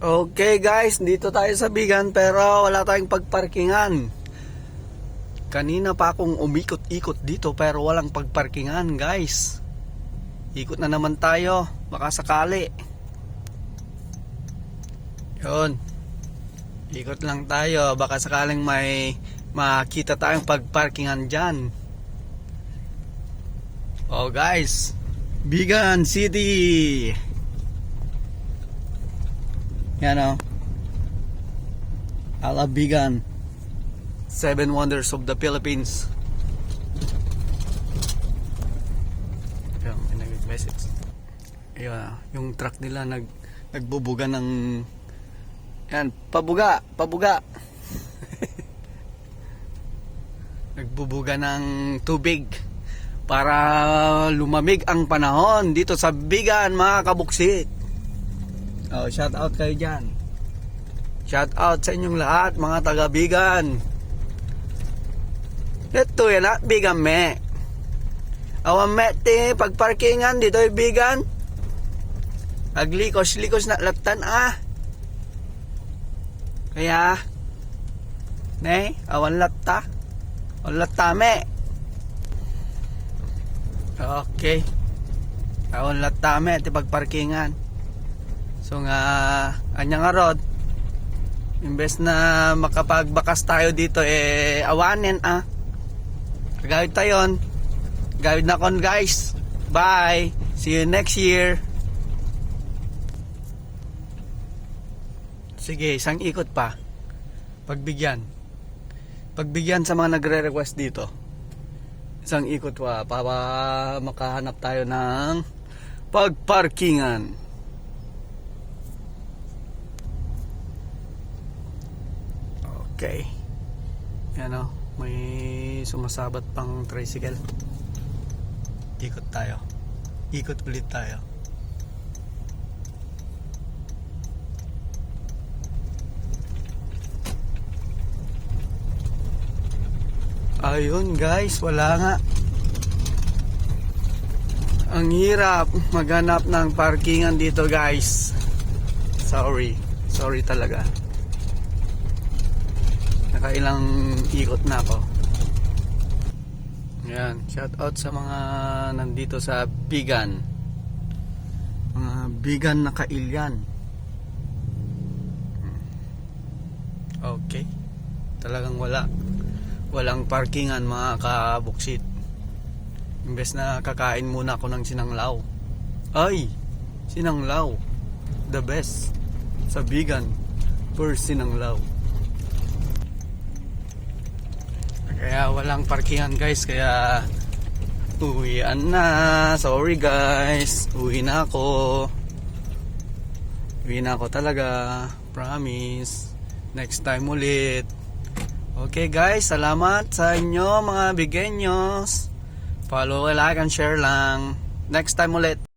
Okay guys, dito tayo sa Bigan pero wala tayong pagparkingan. Kanina pa akong umikot-ikot dito pero walang pagparkingan guys. Ikot na naman tayo, baka sakali. Yun. Ikot lang tayo, baka sakaling may makita tayong pagparkingan dyan. Oh guys, Bigan City! Yan o. Alabigan. Seven Wonders of the Philippines. Yan, may nag-message. Ayun, ah, yung truck nila nag nagbubuga ng yan, pabuga, pabuga. nagbubuga ng tubig para lumamig ang panahon dito sa Bigan mga kabuksit. Oh, shout out kayo dyan. Shout out sa inyong lahat, mga taga-bigan. Ito yan at bigan me. Awan me ti pagparkingan dito ay bigan. Aglikos-likos na latan ah. Kaya, ne, awan latta. Awan latta me. Okay. Awan latta me ti pagparkingan. So nga, anya nga rod, imbes na makapagbakas tayo dito, eh, awanin ah. Gawid tayon. Gawid na kon guys. Bye. See you next year. Sige, isang ikot pa. Pagbigyan. Pagbigyan sa mga nagre-request dito. Isang ikot pa para makahanap tayo ng pagparkingan. Okay. Yan o. May sumasabat pang tricycle. Ikot tayo. Ikot ulit tayo. Ayun guys, wala nga. Ang hirap maghanap ng parkingan dito guys. Sorry. Sorry talaga nakailang ikot na ako. Yan shout out sa mga nandito sa Bigan. Mga Bigan na kailyan. Okay. Talagang wala. Walang parkingan mga kabuksit. Imbes na kakain muna ako ng sinanglaw. Ay! Sinanglaw. The best. Sa Bigan per sinanglaw Kaya walang parkingan guys, kaya uwian na. Sorry guys, uwi na ako. Uwi na ako talaga. Promise. Next time ulit. Okay guys, salamat sa inyo mga bigyenyos. Follow, like, and share lang. Next time ulit.